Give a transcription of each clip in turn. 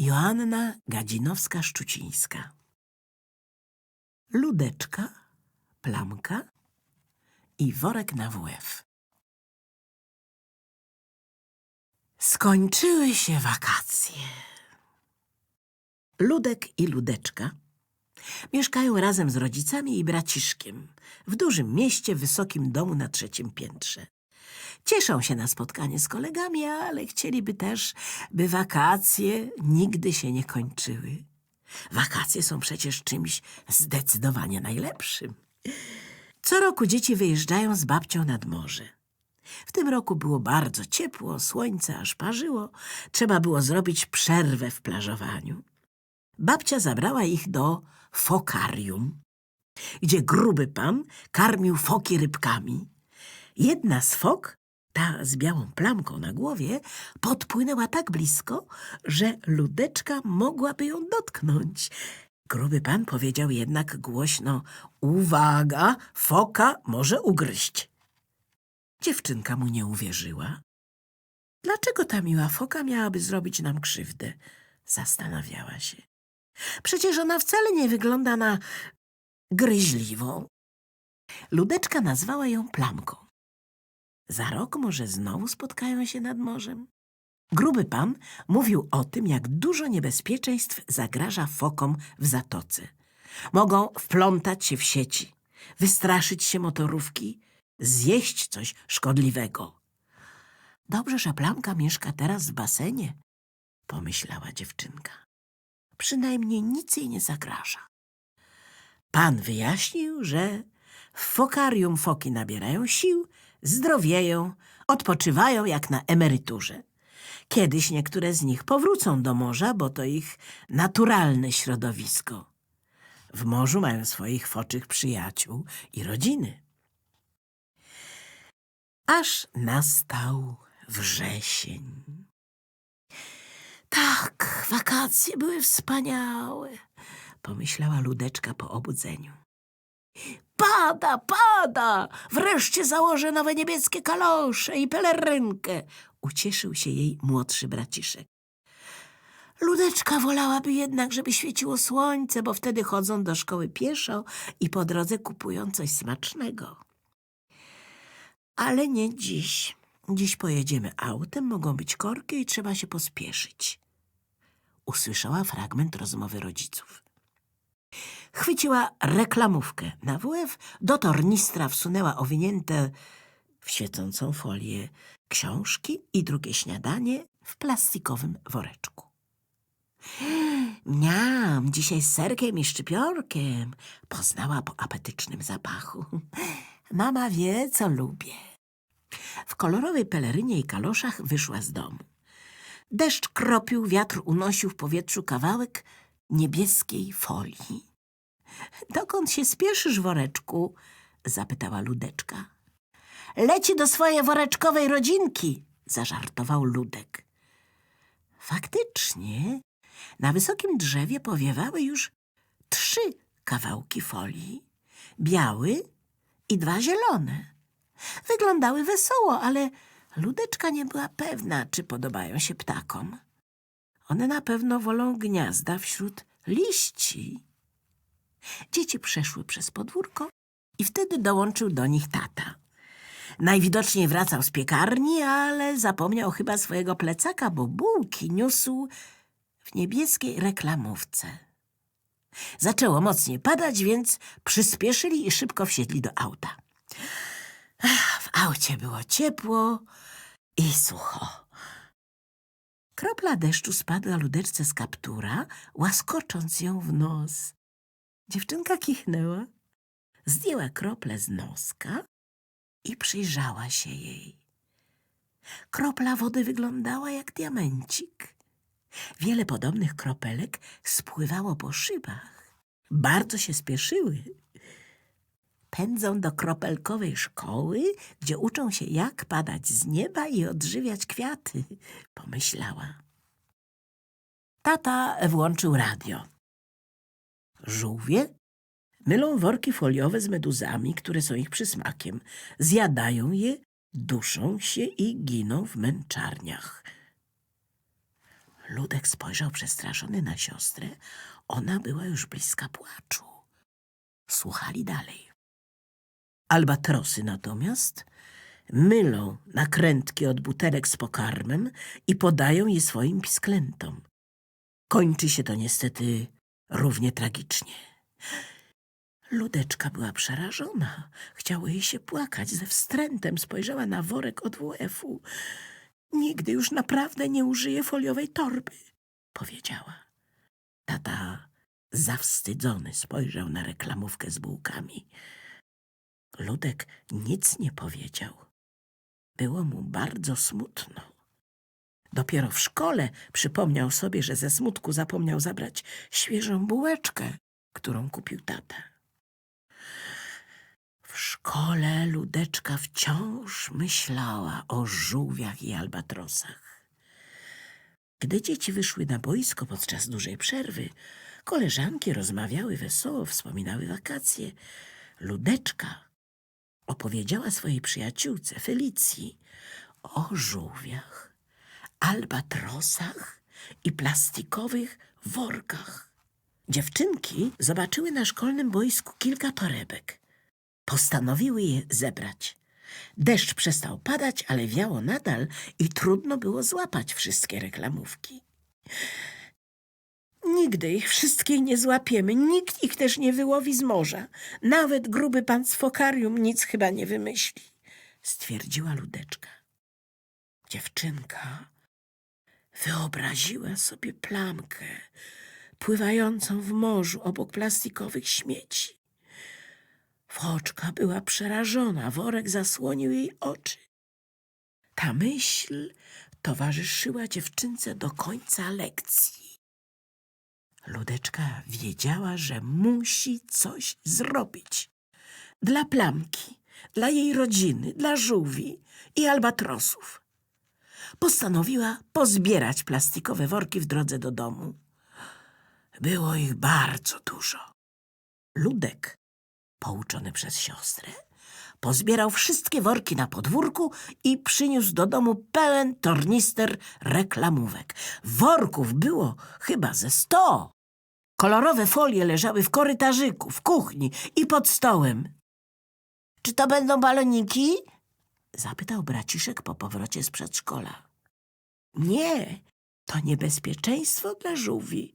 Joanna Gadzinowska-Szczucińska. Ludeczka, plamka i worek na WF. Skończyły się wakacje. Ludek i Ludeczka mieszkają razem z rodzicami i braciszkiem w dużym mieście w wysokim domu na trzecim piętrze. Cieszą się na spotkanie z kolegami, ale chcieliby też, by wakacje nigdy się nie kończyły. Wakacje są przecież czymś zdecydowanie najlepszym. Co roku dzieci wyjeżdżają z babcią nad morze. W tym roku było bardzo ciepło, słońce aż parzyło. Trzeba było zrobić przerwę w plażowaniu. Babcia zabrała ich do fokarium, gdzie gruby pan karmił foki rybkami. Jedna z fok, ta z białą plamką na głowie, podpłynęła tak blisko, że ludeczka mogłaby ją dotknąć. Gruby pan powiedział jednak głośno: Uwaga, foka może ugryźć. Dziewczynka mu nie uwierzyła. Dlaczego ta miła foka miałaby zrobić nam krzywdę? Zastanawiała się. Przecież ona wcale nie wygląda na gryźliwą. Ludeczka nazwała ją plamką. Za rok może znowu spotkają się nad morzem. Gruby pan mówił o tym, jak dużo niebezpieczeństw zagraża fokom w zatoce. Mogą wplątać się w sieci, wystraszyć się motorówki, zjeść coś szkodliwego. Dobrze, że plamka mieszka teraz w basenie, pomyślała dziewczynka. Przynajmniej nic jej nie zagraża. Pan wyjaśnił, że w fokarium foki nabierają sił, zdrowieją, odpoczywają jak na emeryturze. Kiedyś niektóre z nich powrócą do morza, bo to ich naturalne środowisko. W morzu mają swoich foczych przyjaciół i rodziny. Aż nastał wrzesień. Tak, wakacje były wspaniałe, pomyślała Ludeczka po obudzeniu. Pada, pada! Wreszcie założę nowe niebieskie kalosze i pelerynkę. Ucieszył się jej młodszy braciszek. Ludeczka wolałaby jednak, żeby świeciło słońce, bo wtedy chodzą do szkoły pieszo i po drodze kupują coś smacznego. Ale nie dziś. Dziś pojedziemy autem, mogą być korki i trzeba się pospieszyć. Usłyszała fragment rozmowy rodziców. Chwyciła reklamówkę na WF, do tornistra wsunęła owinięte w świecącą folię książki i drugie śniadanie w plastikowym woreczku. Miam, dzisiaj z serkiem i szczypiorkiem, poznała po apetycznym zapachu. Mama wie, co lubię. W kolorowej pelerynie i kaloszach wyszła z domu. Deszcz kropił, wiatr unosił w powietrzu kawałek niebieskiej folii. Dokąd się spieszysz, woreczku? zapytała Ludeczka. Leci do swojej woreczkowej rodzinki, zażartował Ludek. Faktycznie, na wysokim drzewie powiewały już trzy kawałki folii. Biały i dwa zielone. Wyglądały wesoło, ale Ludeczka nie była pewna, czy podobają się ptakom. One na pewno wolą gniazda wśród liści. Dzieci przeszły przez podwórko i wtedy dołączył do nich tata. Najwidoczniej wracał z piekarni, ale zapomniał chyba swojego plecaka, bo bułki niósł w niebieskiej reklamówce. Zaczęło mocniej padać, więc przyspieszyli i szybko wsiedli do auta. Ach, W aucie było ciepło i sucho. Kropla deszczu spadła ludeczce z kaptura, łaskocząc ją w nos. Dziewczynka kichnęła, zdjęła kroplę z noska i przyjrzała się jej. Kropla wody wyglądała jak diamencik. Wiele podobnych kropelek spływało po szybach. Bardzo się spieszyły. Pędzą do kropelkowej szkoły, gdzie uczą się jak padać z nieba i odżywiać kwiaty, pomyślała. Tata włączył radio. Żółwie mylą worki foliowe z meduzami, które są ich przysmakiem. Zjadają je, duszą się i giną w męczarniach. Ludek spojrzał przestraszony na siostrę. Ona była już bliska płaczu. Słuchali dalej. Albatrosy natomiast mylą nakrętki od butelek z pokarmem i podają je swoim pisklętom. Kończy się to niestety równie tragicznie. Ludeczka była przerażona. Chciało jej się płakać. Ze wstrętem spojrzała na worek od WF-u. Nigdy już naprawdę nie użyję foliowej torby, powiedziała. Tata zawstydzony spojrzał na reklamówkę z bułkami. Ludek nic nie powiedział. Było mu bardzo smutno. Dopiero w szkole przypomniał sobie, że ze smutku zapomniał zabrać świeżą bułeczkę, którą kupił tata. W szkole Ludeczka wciąż myślała o żółwiach i albatrosach. Gdy dzieci wyszły na boisko podczas dużej przerwy, koleżanki rozmawiały wesoło, wspominały wakacje. Ludeczka opowiedziała swojej przyjaciółce Felicji o żółwiach, albatrosach i plastikowych workach. Dziewczynki zobaczyły na szkolnym boisku kilka torebek. Postanowiły je zebrać. Deszcz przestał padać, ale wiało nadal i trudno było złapać wszystkie reklamówki. Nigdy ich wszystkich nie złapiemy, nikt ich też nie wyłowi z morza. Nawet gruby pan z fokarium nic chyba nie wymyśli, stwierdziła Ludeczka. Dziewczynka wyobraziła sobie plamkę pływającą w morzu obok plastikowych śmieci. Foczka była przerażona, worek zasłonił jej oczy. Ta myśl towarzyszyła dziewczynce do końca lekcji. Ludeczka wiedziała, że musi coś zrobić. Dla plamki, dla jej rodziny, dla żółwi i albatrosów. Postanowiła pozbierać plastikowe worki w drodze do domu. Było ich bardzo dużo. Ludek, pouczony przez siostrę, pozbierał wszystkie worki na podwórku i przyniósł do domu pełen tornister reklamówek. Worków było chyba ze sto. Kolorowe folie leżały w korytarzyku, w kuchni i pod stołem. Czy to będą baloniki? Zapytał braciszek po powrocie z przedszkola. Nie, to niebezpieczeństwo dla żółwi,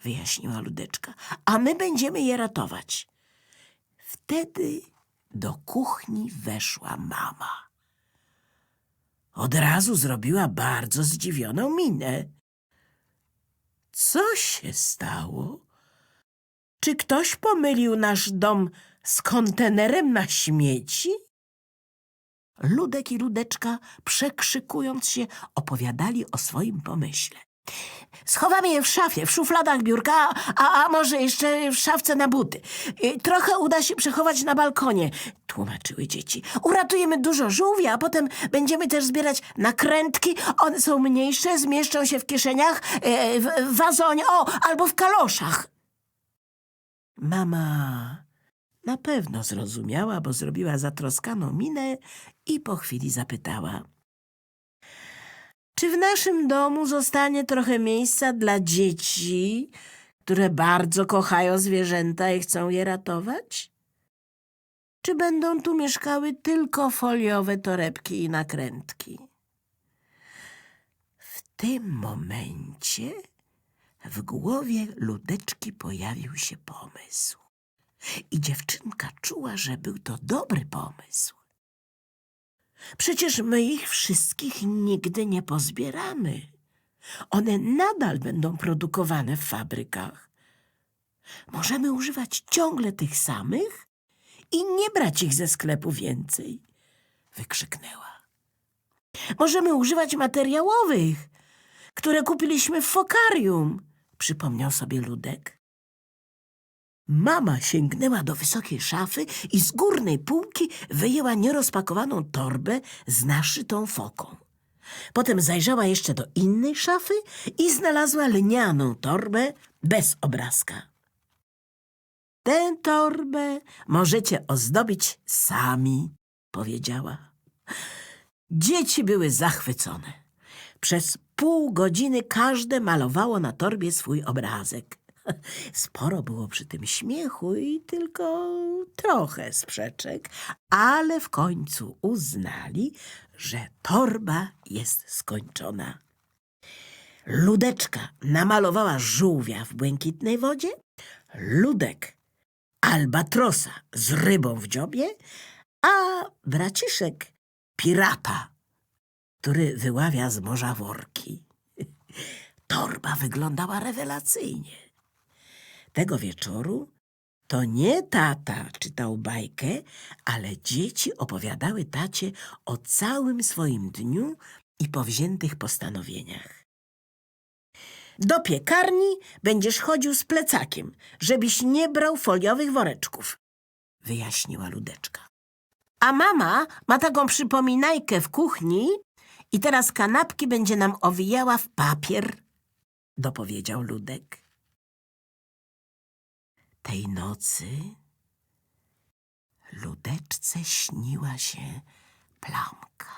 wyjaśniła Ludeczka, a my będziemy je ratować. Wtedy do kuchni weszła mama. Od razu zrobiła bardzo zdziwioną minę. Co się stało? Czy ktoś pomylił nasz dom z kontenerem na śmieci? Ludek i Ludeczka, przekrzykując się, opowiadali o swoim pomyśle. Schowamy je w szafie, w szufladach biurka, a, a może jeszcze w szafce na buty. Y, Trochę uda się przechować na balkonie, tłumaczyły dzieci. Uratujemy dużo żółwi, a potem będziemy też zbierać nakrętki. One są mniejsze, zmieszczą się w kieszeniach, w, w wazonie, o, albo w kaloszach. Mama na pewno zrozumiała, bo zrobiła zatroskaną minę i po chwili zapytała. Czy w naszym domu zostanie trochę miejsca dla dzieci, które bardzo kochają zwierzęta i chcą je ratować? Czy będą tu mieszkały tylko foliowe torebki i nakrętki? W tym momencie w głowie Ludeczki pojawił się pomysł. I dziewczynka czuła, że był to dobry pomysł. Przecież my ich wszystkich nigdy nie pozbieramy. One nadal będą produkowane w fabrykach. Możemy używać ciągle tych samych i nie brać ich ze sklepu więcej, wykrzyknęła. Możemy używać materiałowych, które kupiliśmy w fokarium, przypomniał sobie Ludek. Mama sięgnęła do wysokiej szafy i z górnej półki wyjęła nierozpakowaną torbę z naszytą foką. Potem zajrzała jeszcze do innej szafy i znalazła lnianą torbę bez obrazka. Tę torbę możecie ozdobić sami, powiedziała. Dzieci były zachwycone. Przez pół godziny każde malowało na torbie swój obrazek. Sporo było przy tym śmiechu i tylko trochę sprzeczek, ale w końcu uznali, że torba jest skończona. Ludeczka namalowała żółwia w błękitnej wodzie, Ludek albatrosa z rybą w dziobie, a braciszek pirata, który wyławia z morza worki. Torba wyglądała rewelacyjnie. Tego wieczoru to nie tata czytał bajkę, ale dzieci opowiadały tacie o całym swoim dniu i powziętych postanowieniach. Do piekarni będziesz chodził z plecakiem, żebyś nie brał foliowych woreczków, wyjaśniła Ludeczka. A mama ma taką przypominajkę w kuchni i teraz kanapki będzie nam owijała w papier, dopowiedział Ludek. Tej nocy Ludeczce śniła się plamka.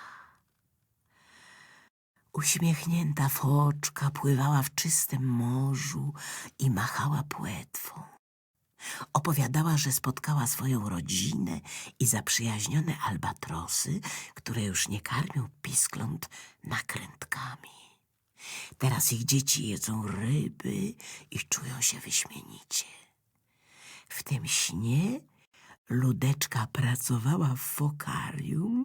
Uśmiechnięta foczka pływała w czystym morzu i machała płetwą. Opowiadała, że spotkała swoją rodzinę i zaprzyjaźnione albatrosy, które już nie karmią piskląt nakrętkami. Teraz ich dzieci jedzą ryby i czują się wyśmienicie. W tym śnie Ludeczka pracowała w fokarium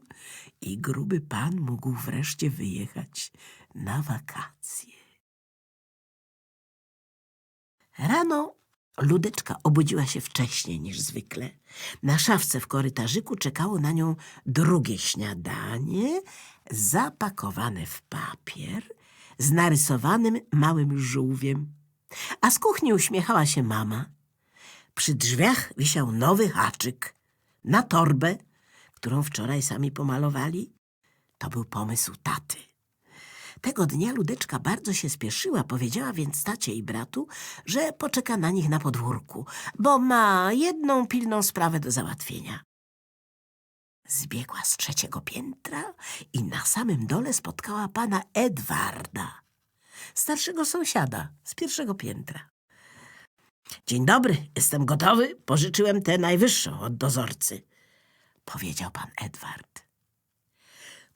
i gruby pan mógł wreszcie wyjechać na wakacje. Rano Ludeczka obudziła się wcześniej niż zwykle. Na szafce w korytarzyku czekało na nią drugie śniadanie, zapakowane w papier, z narysowanym małym żółwiem. A z kuchni uśmiechała się mama. Przy drzwiach wisiał nowy haczyk na torbę, którą wczoraj sami pomalowali. To był pomysł taty. Tego dnia Ludeczka bardzo się spieszyła, powiedziała więc tacie i bratu, że poczeka na nich na podwórku, bo ma jedną pilną sprawę do załatwienia. Zbiegła z trzeciego piętra i na samym dole spotkała pana Edwarda, starszego sąsiada z pierwszego piętra. Dzień dobry, jestem gotowy. Pożyczyłem tę najwyższą od dozorcy, powiedział pan Edward.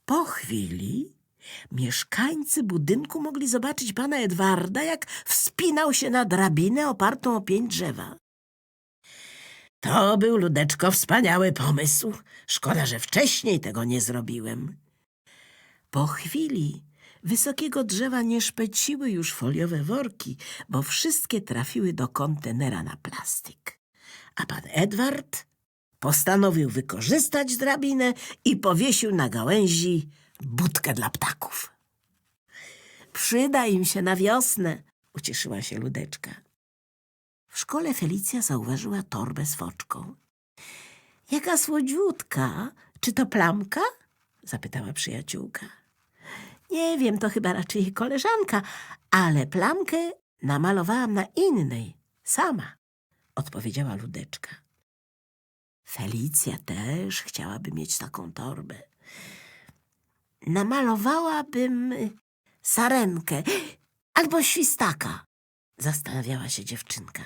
Po chwili mieszkańcy budynku mogli zobaczyć pana Edwarda, jak wspinał się na drabinę opartą o pięć drzewa. To był, Ludeczko, wspaniały pomysł. Szkoda, że wcześniej tego nie zrobiłem. Po chwili wysokiego drzewa nie szpeciły już foliowe worki, bo wszystkie trafiły do kontenera na plastik. A pan Edward postanowił wykorzystać drabinę i powiesił na gałęzi budkę dla ptaków. Przyda im się na wiosnę, ucieszyła się Ludeczka. W szkole Felicja zauważyła torbę z foczką. Jaka słodziutka! Czy to plamka? zapytała przyjaciółka. Nie wiem, to chyba raczej jej koleżanka, ale plamkę namalowałam na innej, sama, odpowiedziała Ludeczka. Felicja też chciałaby mieć taką torbę. Namalowałabym sarenkę albo świstaka, zastanawiała się dziewczynka.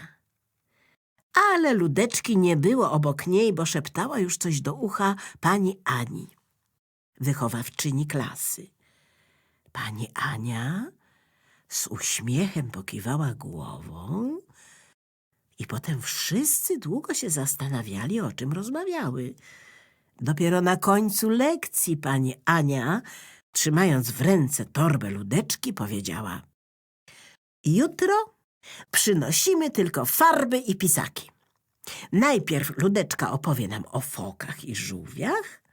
Ale Ludeczki nie było obok niej, bo szeptała już coś do ucha pani Ani, wychowawczyni klasy. Pani Ania z uśmiechem pokiwała głową i potem wszyscy długo się zastanawiali, o czym rozmawiały. Dopiero na końcu lekcji pani Ania, trzymając w ręce torbę ludeczki, powiedziała Jutro przynosimy tylko farby i pisaki. Najpierw ludeczka opowie nam o fokach i żółwiach,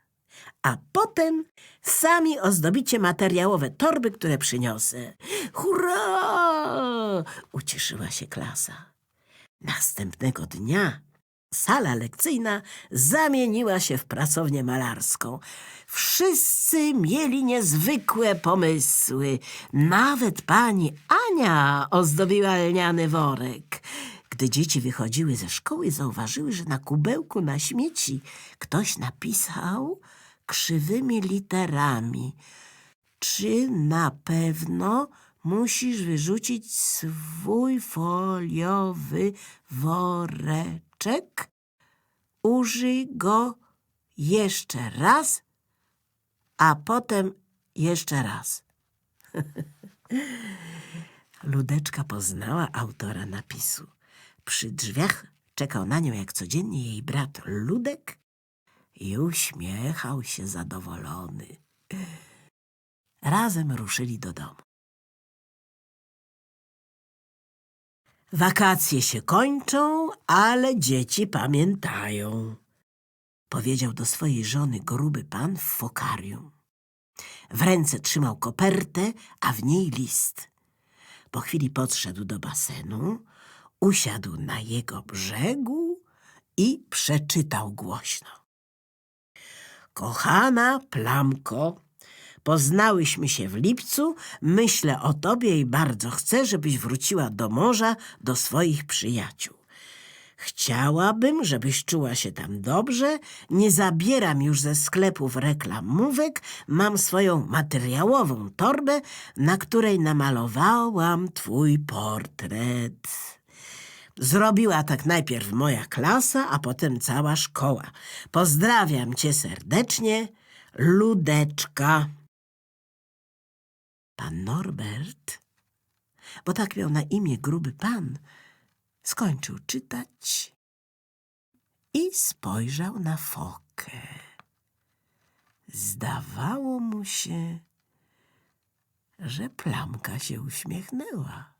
a potem sami ozdobicie materiałowe torby, które przyniosę. Hurra! Ucieszyła się klasa. Następnego dnia sala lekcyjna zamieniła się w pracownię malarską. Wszyscy mieli niezwykłe pomysły. Nawet pani Ania ozdobiła lniany worek. Gdy dzieci wychodziły ze szkoły, zauważyły, że na kubełku na śmieci ktoś napisał krzywymi literami czy na pewno musisz wyrzucić swój foliowy woreczek? Użyj go jeszcze raz, a potem jeszcze raz. Ludeczka poznała autora napisu. Przy drzwiach czekał na nią jak codziennie jej brat Ludek i uśmiechał się zadowolony. Razem ruszyli do domu. Wakacje się kończą, ale dzieci pamiętają, powiedział do swojej żony gruby pan w fokarium. W ręce trzymał kopertę, a w niej list. Po chwili podszedł do basenu, usiadł na jego brzegu i przeczytał głośno. Kochana Plamko, poznałyśmy się w lipcu, myślę o tobie i bardzo chcę, żebyś wróciła do morza do swoich przyjaciół. Chciałabym, żebyś czuła się tam dobrze. Nie zabieram już ze sklepów reklamówek. Mam swoją materiałową torbę, na której namalowałam twój portret. Zrobiła tak najpierw moja klasa, a potem cała szkoła. Pozdrawiam cię serdecznie, Ludeczka. Pan Norbert, bo tak miał na imię gruby pan, skończył czytać i spojrzał na fokę. Zdawało mu się, że plamka się uśmiechnęła.